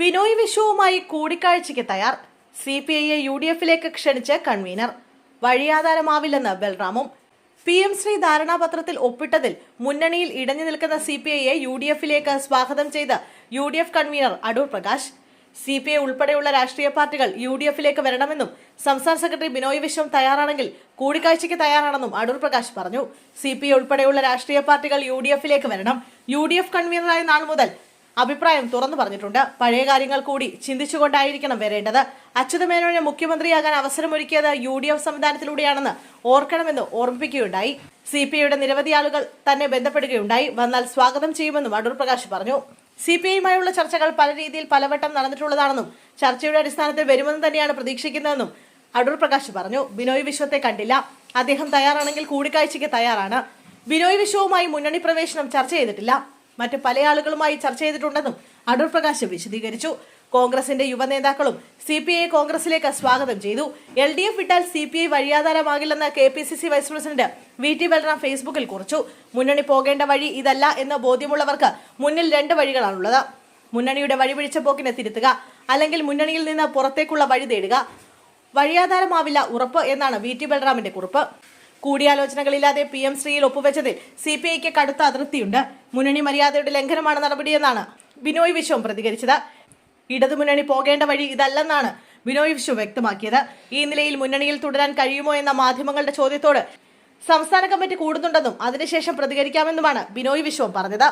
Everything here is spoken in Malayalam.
ബിനോയ് വിശ്വവുമായി കൂടിക്കാഴ്ചയ്ക്ക് തയ്യാർ. സി പി ഐയെ യു ഡി എഫിലേക്ക് ക്ഷണിച്ച് കൺവീനർ. വഴിയാധാരമാവില്ലെന്ന് ബൽറാമും. പി എം ശ്രീ ധാരണാപത്രത്തിൽ ഒപ്പിട്ടതിൽ മുന്നണിയിൽ ഇടഞ്ഞു നിൽക്കുന്ന സി പി ഐയെ യു ഡി എഫിലേക്ക് സ്വാഗതം ചെയ്ത് U D F convenor Adoor Prakash. C P I ഉൾപ്പെടെയുള്ള രാഷ്ട്രീയ പാർട്ടികൾ യു ഡി എഫിലേക്ക് വരണമെന്നും സംസ്ഥാന സെക്രട്ടറി ബിനോയ് വിശ്വം തയ്യാറാണെങ്കിൽ കൂടിക്കാഴ്ചയ്ക്ക് തയ്യാറാണെന്നും അടൂർ പ്രകാശ് പറഞ്ഞു. സി പി ഐ ഉൾപ്പെടെയുള്ള രാഷ്ട്രീയ പാർട്ടികൾ യു ഡി എഫിലേക്ക് വരണം. യു ഡി എഫ് കൺവീനറായ നാൾ മുതൽ അഭിപ്രായം തുറന്നു പറഞ്ഞിട്ടുണ്ട്. പഴയ കാര്യങ്ങൾ കൂടി ചിന്തിച്ചുകൊണ്ടായിരിക്കണം വരേണ്ടത്. അച്യുതമേനോനെ മുഖ്യമന്ത്രിയാകാൻ അവസരമൊരുക്കിയത് യു ഡി എഫ് സംവിധാനത്തിലൂടെയാണെന്ന് ഓർക്കണമെന്ന് ഓർമ്മിപ്പിക്കുകയുണ്ടായി. സി പി ഐയുടെ നിരവധി ആളുകൾ തന്നെ ബന്ധപ്പെടുകയുണ്ടായി. വന്നാൽ സ്വാഗതം ചെയ്യുമെന്നും അടൂർ പ്രകാശ് പറഞ്ഞു. സി പി ഐയുമായുള്ള ചർച്ചകൾ പല രീതിയിൽ പലവട്ടം നടന്നിട്ടുള്ളതാണെന്നും ചർച്ചയുടെ അടിസ്ഥാനത്തിൽ വരുമെന്ന് തന്നെയാണ് പ്രതീക്ഷിക്കുന്നതെന്നും അടൂർ പ്രകാശ് പറഞ്ഞു. ബിനോയ് വിശ്വത്തെ കണ്ടില്ല. അദ്ദേഹം തയ്യാറാണെങ്കിൽ കൂടിക്കാഴ്ചയ്ക്ക് തയ്യാറാണ്. ബിനോയ് വിശ്വവുമായി മുന്നണി പ്രവേശനം ചർച്ച ചെയ്തിട്ടില്ല. മറ്റ് പല ആളുകളുമായി ചർച്ച ചെയ്തിട്ടുണ്ടെന്നും അടൂർ പ്രകാശ് വിശദീകരിച്ചു. കോൺഗ്രസിന്റെ യുവനേതാക്കളും സി പി ഐ കോൺഗ്രസിലേക്ക് സ്വാഗതം ചെയ്തു. എൽ ഡി എഫ് വിട്ടാൽ C P I വഴിയാധാരമാകില്ലെന്ന് K P C C vice president V T Balram ഫേസ്ബുക്കിൽ കുറിച്ചു. മുന്നണി പോകേണ്ട വഴി ഇതല്ല എന്ന് ബോധ്യമുള്ളവർക്ക് മുന്നിൽ രണ്ട് വഴികളാണുള്ളത്. മുന്നണിയുടെ വഴിപിടിച്ച പോക്കിനെ തിരുത്തുക അല്ലെങ്കിൽ മുന്നണിയിൽ നിന്ന് പുറത്തേക്കുള്ള വഴി തേടുക. വഴിയാധാരമാവില്ല ഉറപ്പ് എന്നാണ് വി ടി ബൽറാമിന്റെ കുറിപ്പ്. കൂടിയാലോചനകളില്ലാതെ പി എം ശ്രീയിൽ ഒപ്പുവെച്ചതിൽ സി പി ഐക്ക് കടുത്ത അതൃപ്തിയുണ്ട് മുന്നണി മര്യാദയുടെ ലംഘനമാണ് നടപടിയെന്നാണ് ബിനോയ് വിശ്വം പ്രതികരിച്ചത്. ഇടതുമുന്നണി പോകേണ്ട വഴി ഇതല്ലെന്നാണ് ബിനോയ് വിശ്വം വ്യക്തമാക്കിയത്. ഈ നിലയിൽ മുന്നണിയിൽ തുടരാൻ കഴിയുമോ എന്ന മാധ്യമങ്ങളുടെ ചോദ്യത്തോട് സംസ്ഥാന കമ്മിറ്റി കൂടുന്നുണ്ടെന്നും അതിനുശേഷം പ്രതികരിക്കാമെന്നുമാണ് ബിനോയ് വിശ്വം പറഞ്ഞത്.